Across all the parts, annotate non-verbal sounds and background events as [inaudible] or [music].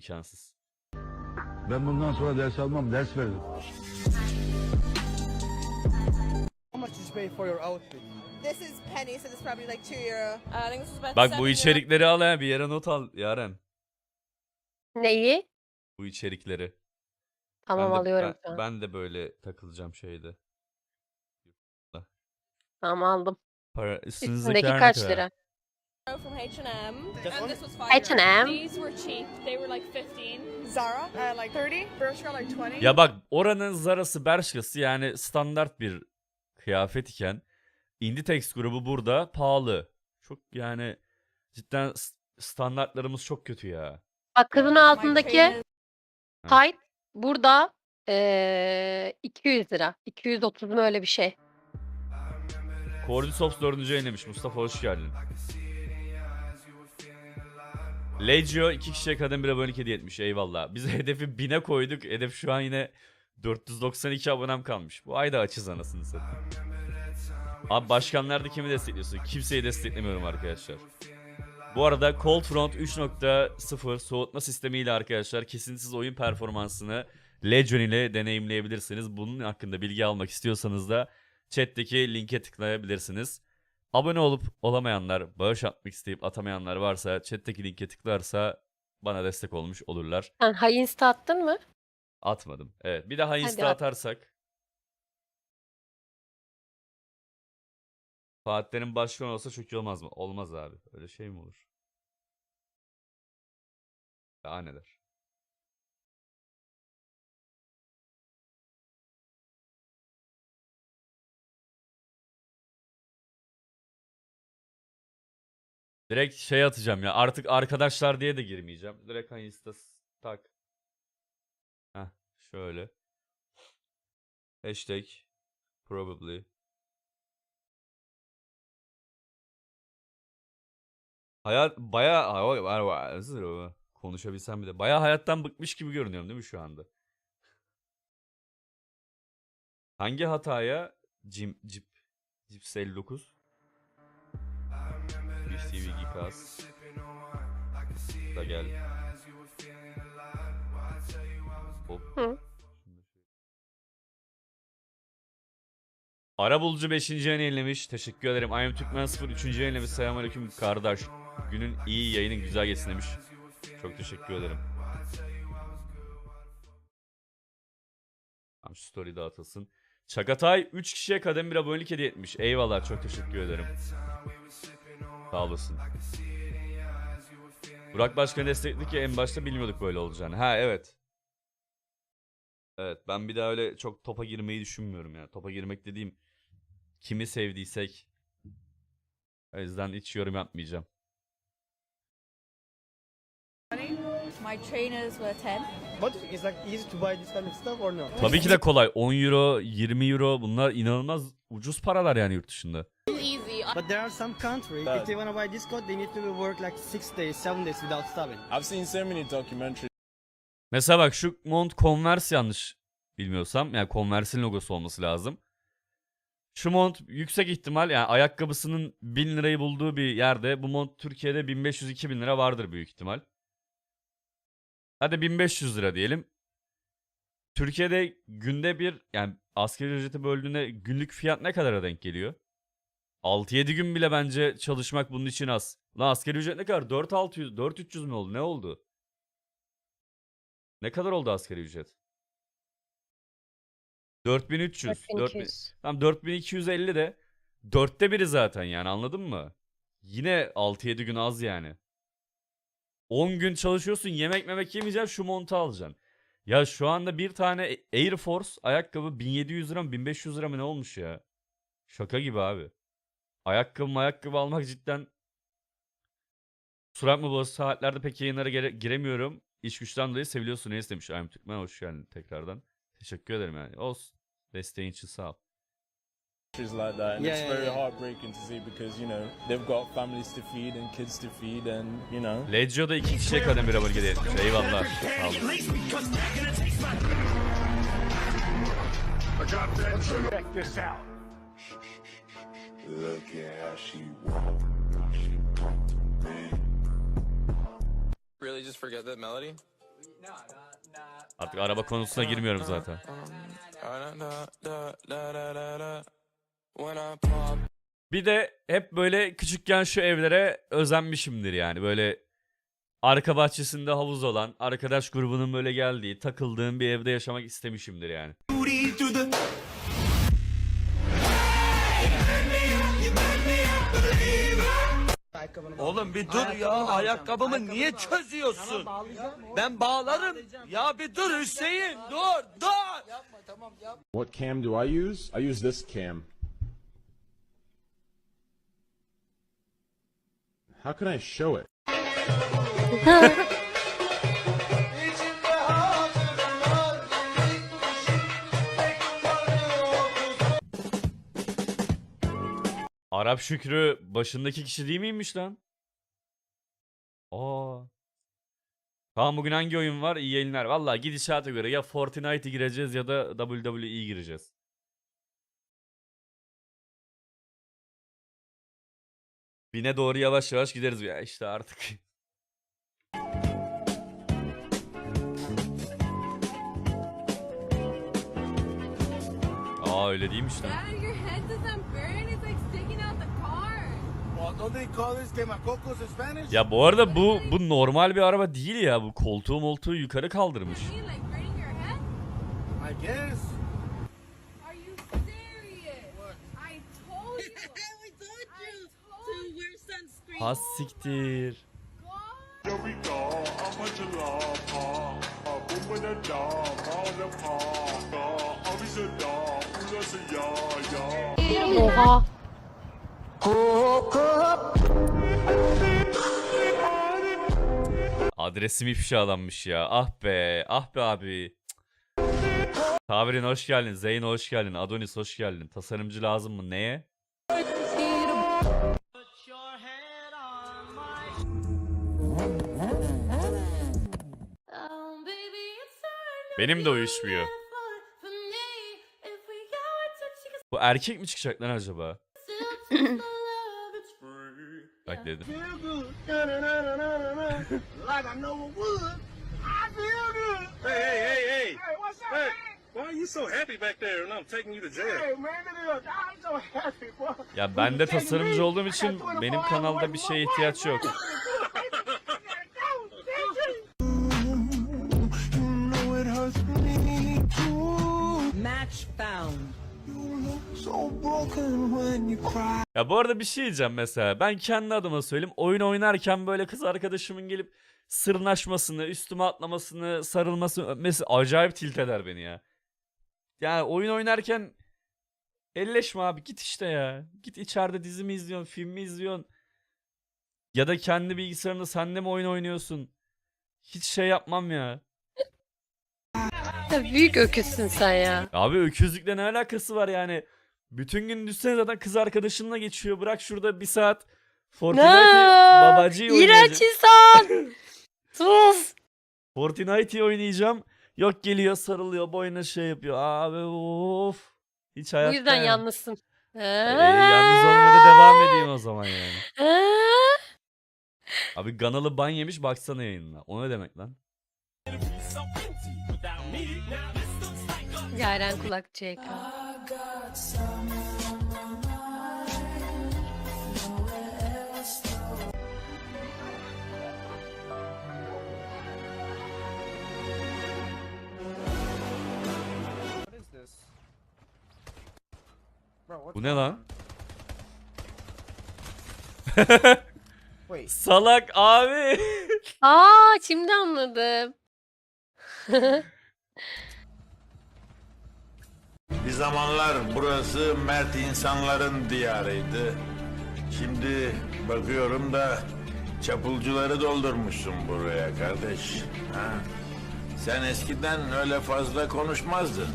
imkansız. Ben bundan sonra ders almam, ders veririm. How much did you pay for your outfit? This is penny, so this is probably like two euro. Uh, I think this was about Bak bu euro. içerikleri al ha bir yere not al Yaren. Neyi? Bu içerikleri. Tamam ben de, alıyorum ben, şu an. ben de böyle takılacağım şeyde. Tamam aldım. Para üstünüzdeki Üstündeki her ne kaç kadar? lira? From H&M. And one? this was five. H&M? These were cheap. They were like 15. Zara, uh, like 30. Bershka, like 20. Ya bak oranın Zara'sı Bershka'sı yani standart bir kıyafet iken Inditex grubu burada pahalı. Çok yani cidden standartlarımız çok kötü ya. Bak kızın altındaki tight burada eee 200 lira. 230 mu öyle bir şey. Cordyceps 4. yayınlamış. Mustafa hoş geldin. Legio 2 kişiye kadın bir abonelik hediye etmiş. Eyvallah. Biz [laughs] hedefi 1000'e koyduk. Hedef şu an yine 492 abonem kalmış. Bu ay da açız anasını satayım. Abi başkanlarda kimi destekliyorsun? Kimseyi desteklemiyorum arkadaşlar. Bu arada Cold Front 3.0 soğutma sistemiyle arkadaşlar kesintisiz oyun performansını Legion ile deneyimleyebilirsiniz. Bunun hakkında bilgi almak istiyorsanız da chat'teki linke tıklayabilirsiniz. Abone olup olamayanlar, bağış atmak isteyip atamayanlar varsa chat'teki linke tıklarsa bana destek olmuş olurlar. Sen high insta attın mı? Atmadım. Evet. Bir daha insta at. atarsak. Fatihlerin başkan olsa çok iyi olmaz mı? Olmaz abi. Öyle şey mi olur? Daha neler? Direkt şey atacağım ya. Artık arkadaşlar diye de girmeyeceğim. Direkt hani insta tak. Heh, şöyle. Hashtag probably. Hayat baya konuşabilsem bir de. Baya hayattan bıkmış gibi görünüyorum değil mi şu anda? Hangi hataya? Cim, cip, Cips 59. Geekas. Da gel. Hop. Hı. Arabulucu 5. yayını yayınlamış. Teşekkür ederim. I am Türkmen 0 3. yayınlamış. Selamünaleyküm kardeş. Günün iyi yayının güzel geçsin demiş. Çok teşekkür ederim. Tamam şu story dağıtılsın. Çakatay 3 kişiye kadem bir abonelik hediye etmiş. Eyvallah çok teşekkür ederim. Sağ olasın. Burak Başkan destekledi ki en başta bilmiyorduk böyle olacağını. Ha evet. Evet ben bir daha öyle çok topa girmeyi düşünmüyorum ya. Topa girmek dediğim kimi sevdiysek. O yüzden hiç yorum yapmayacağım. My trainers were 10. But it's like easy to buy this kind of stuff or no? Tabii ki de kolay. 10 euro, 20 euro bunlar inanılmaz ucuz paralar yani yurt dışında. But there are some countries, if they want to buy this coat, they need to work like six days, seven days without stopping. I've seen so many documentaries Mesela bak şu mont Converse yanlış bilmiyorsam yani Converse'in logosu olması lazım. Şu mont yüksek ihtimal yani ayakkabısının 1000 lirayı bulduğu bir yerde bu mont Türkiye'de 1500-2000 lira vardır büyük ihtimal. Hadi 1500 lira diyelim. Türkiye'de günde bir yani asgari ücreti böldüğünde günlük fiyat ne kadara denk geliyor? 6-7 gün bile bence çalışmak bunun için az. Lan asgari ücret ne kadar? 4600, 4300 mü oldu? Ne oldu? Ne kadar oldu asgari ücret? 4300. 4000 4200. Tam 4250 de dörtte biri zaten yani anladın mı? Yine 6-7 gün az yani. 10 gün çalışıyorsun yemek memek yemeyeceksin şu montu alacaksın. Ya şu anda bir tane Air Force ayakkabı 1700 lira mı 1500 lira mı ne olmuş ya? Şaka gibi abi. Ayakkabı ayakkabı almak cidden Surat mı bu saatlerde pek yayınlara gire- giremiyorum. İş güçten dolayı seviliyorsun ne demiş. Ayım Türkmen hoş geldin tekrardan. Teşekkür ederim yani. Olsun. Desteğin için sağ ol. like that, and Yeah, it's yeah, very yeah. heartbreaking to see because you know they've got families to feed and kids to feed, and you know. Legio'da iki kişiye kadem bir abone etmiş. Eyvallah. Sağ olun. Check this out. Look at how she walk. She come to me. Really just forget that melody? Artık araba konusuna girmiyorum zaten. Bir de hep böyle küçükken şu evlere özenmişimdir yani. Böyle arka bahçesinde havuz olan, arkadaş grubunun böyle geldiği, takıldığım bir evde yaşamak istemişimdir yani. Oğlum bir dur ya ayakkabımı niye çözüyorsun? Ben bağlarım. Ya bir dur Hüseyin dur dur. What cam do I use? I use this cam. How can I show it? [laughs] Arap Şükrü başındaki kişi değil miymiş lan? Aa. Tamam bugün hangi oyun var? İyi yayınlar. Valla gidişata göre ya Fortnite'e gireceğiz ya da WWE gireceğiz. Bine doğru yavaş yavaş gideriz ya işte artık. [laughs] Aa öyle değilmiş lan. Ya bu arada bu bu normal bir araba değil ya. Bu koltuğu moltuğu yukarı kaldırmış. Like burning your head? I guess. Are you serious? [laughs] I told you. I told you. wear sunscreen. Has siktir. Oha. Adresim ifşa alanmış ya. Ah be. Ah be abi. Cık. Tabirin hoş geldin. Zeyn hoş geldin. Adonis hoş geldin. Tasarımcı lazım mı? Neye? Benim de uyuşmuyor. Bu erkek mi çıkacak lan acaba? Bak dedim. Hey, hey, hey, hey. Hey, what's up, man? Why are you so happy back there and I'm taking you to jail? Hey, man, look at this. I'm so happy, bro. Ya ben de tasarımcı olduğum için benim kanalda bir şeye ihtiyaç yok. Ya bu arada bir şey diyeceğim mesela. Ben kendi adıma söyleyeyim. Oyun oynarken böyle kız arkadaşımın gelip sırnaşmasını, üstüme atlamasını, sarılmasını, öpmesi acayip tilt eder beni ya. Yani oyun oynarken elleşme abi git işte ya. Git içeride dizi mi izliyorsun, film mi izliyorsun? Ya da kendi bilgisayarında sen de mi oyun oynuyorsun? Hiç şey yapmam ya. Ya büyük öküzsün sen ya. Abi öküzlükle ne alakası var yani? Bütün gün düşsene zaten kız arkadaşınla geçiyor. Bırak şurada bir saat Fortnite'i babacıyı İğrenç oynayacağım. insan. [laughs] Sus. Fortnite'i oynayacağım. Yok geliyor sarılıyor boyuna şey yapıyor. Abi of. Hiç Bu hayatta. yüzden yani. yalnızsın. Ee, yalnız olmaya da devam edeyim o zaman yani. Ha? Abi Ganalı ban yemiş baksana yayınına. O ne demek lan? Yaren kulak CK. Bu ne lan? [laughs] Salak abi. Aa şimdi anladım. [laughs] Zamanlar burası mert insanların diyarıydı. Şimdi bakıyorum da çapulcuları doldurmuşsun buraya kardeş. Ha? Sen eskiden öyle fazla konuşmazdın.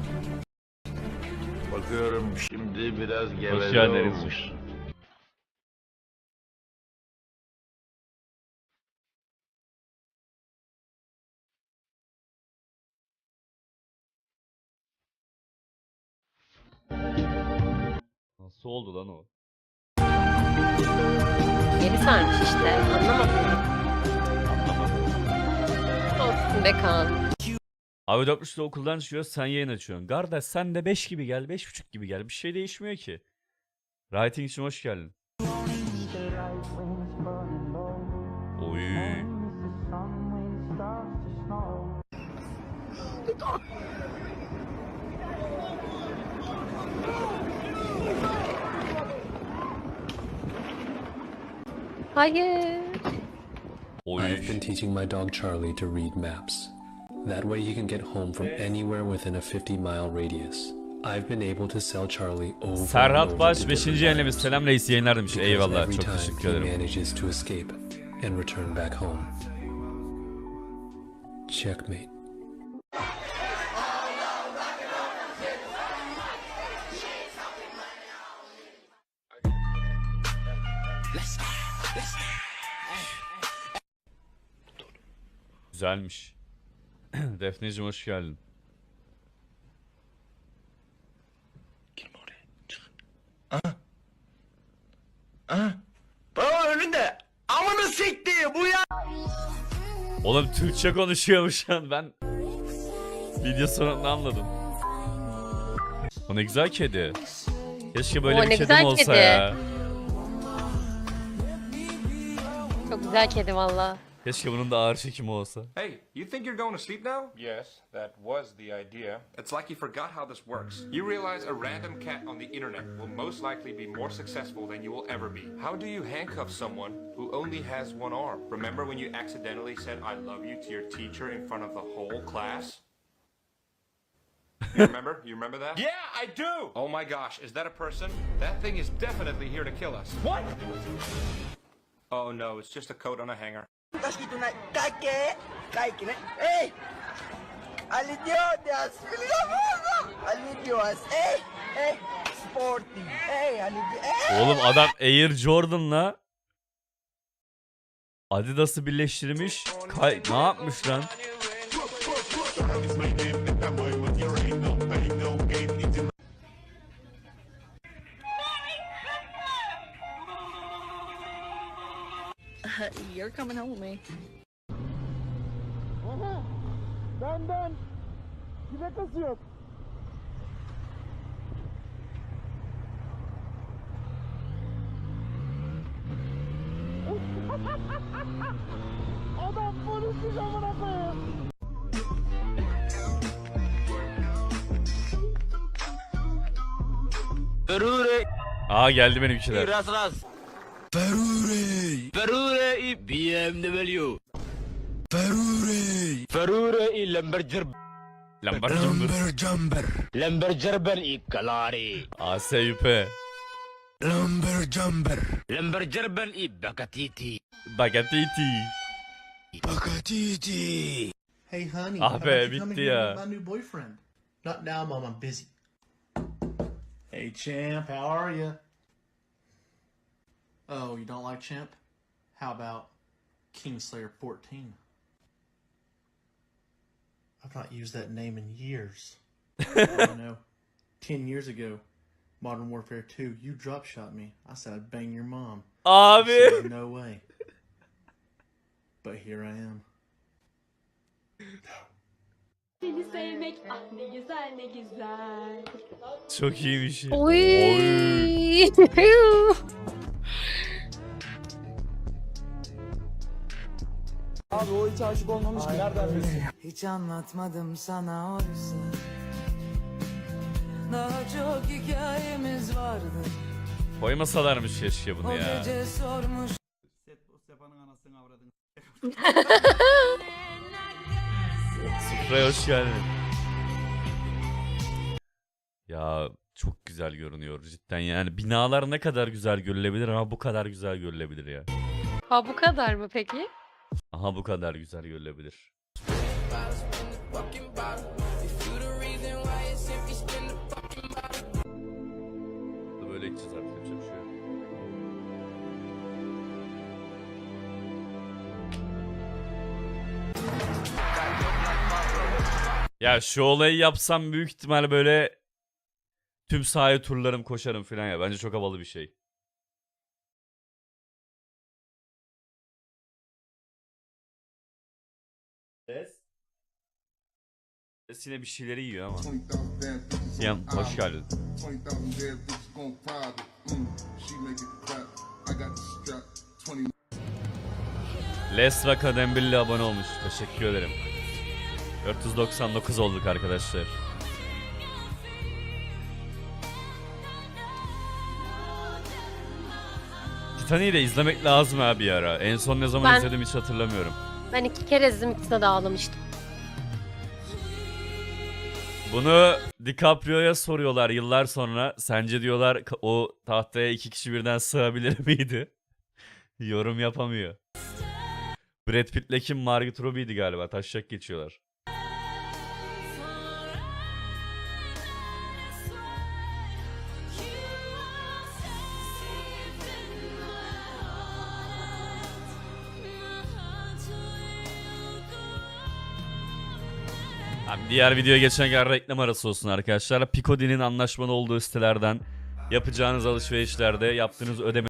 Bakıyorum şimdi biraz geveze olmuş. Nasıl oldu lan o? Geri sarmış işte. Anlamadım. Anlamadım. Olsun. be Kaan. Abi 4.30'da okuldan çıkıyor sen yayın açıyorsun. Kardeş sen de 5 gibi gel 5.30 gibi gel. Bir şey değişmiyor ki. Writing için hoş geldin. Oy. Hayır. Oy. I've been teaching my dog Charlie to read maps. That way he can get home from anywhere within a 50 mile radius. I've been able to sell Charlie over Serhat Baş to 5. different yayınlamış. Selam reis yayınlar demiş. Eyvallah every çok time teşekkür he ederim. manages to escape and return back home. Checkmate. Güzelmiş. [clears throat] Defneciğim hoş geldin. Baba önünde. Amını sikti bu ya. Oğlum Türkçe konuşuyormuş lan ben. Video sonunda anladım. O ne güzel kedi. Keşke böyle O bir ne kedim güzel olsa kedi. ya. Çok güzel kedi valla. Keşke bunun da ağır çekimi olsa. Hey, you think you're going to sleep now? Yes, that was the idea. It's like you forgot how this works. You realize a random cat on the internet will most likely be more successful than you will ever be. How do you handcuff someone who only has one arm? Remember when you accidentally said I love you to your teacher in front of the whole class? You remember? You remember that? [laughs] Yeah, I do. Oh my gosh, is that a person? That thing is definitely here to kill us. What? Oh no, it's just a coat on a hanger. Hey! Alidiotas! Alidiotas! Hey! Hey! Sporty! Hey! Alidiotas! Oğlum adam Air Jordan'la Adidas'ı birleştirmiş. Kay ne yapmış lan? You're coming home with me. Ferure! [laughs] Aa geldi benimkiler. Ras ras! فروري فروري بي ام دبليو فروري فروري لمبرجر لمبرجر جمبر لمبرجر كلاري اسيبه لمبر جمبر لمبر جربن اي باكاتيتي باكاتيتي باكاتيتي Hey honey, ah, how about you come my new boyfriend? Not now, mom. I'm busy. Hey champ, how are you? Oh, you don't like champ? How about Kingslayer 14? I've not used that name in years. I don't know. [laughs] Ten years ago, Modern Warfare 2, you drop shot me. I said I'd bang your mom. You Abi. said, no way. But here I am. Seni sevmek [laughs] ah ne güzel ne güzel. Çok iyiymiş. Oy. Hiç anlatmadım sana oysa Daha çok hikayemiz vardı Koymasalarmış keşke bunu ya. sormuş Sufra'ya hoş geldin. Ya çok güzel görünüyor cidden yani. Binalar ne kadar güzel görülebilir ama bu kadar güzel görülebilir ya. Ha bu kadar mı peki? Aha bu kadar güzel görülebilir. Böyle gideceğiz artık yapacak şey. Ya şu olayı yapsam büyük ihtimal böyle tüm sahaya turlarım koşarım falan ya. Bence çok havalı bir şey. Ses yine bir şeyleri yiyor ama. Siyam hoş geldin. Lesra Kadembilli abone olmuş. Teşekkür ederim. 499 olduk arkadaşlar. Titanic'i de izlemek lazım abi ara. En son ne zaman Ben- izledim hiç hatırlamıyorum. Ben iki kere izledim ikisine de ağlamıştım. Bunu DiCaprio'ya soruyorlar yıllar sonra. Sence diyorlar o tahtaya iki kişi birden sığabilir [laughs] miydi? Yorum yapamıyor. Brad Pitt'le kim? Margot Robbie'ydi galiba. Taşacak geçiyorlar. Diğer videoya geçen kadar reklam arası olsun arkadaşlar. Picodi'nin anlaşmalı olduğu sitelerden yapacağınız alışverişlerde yaptığınız ödeme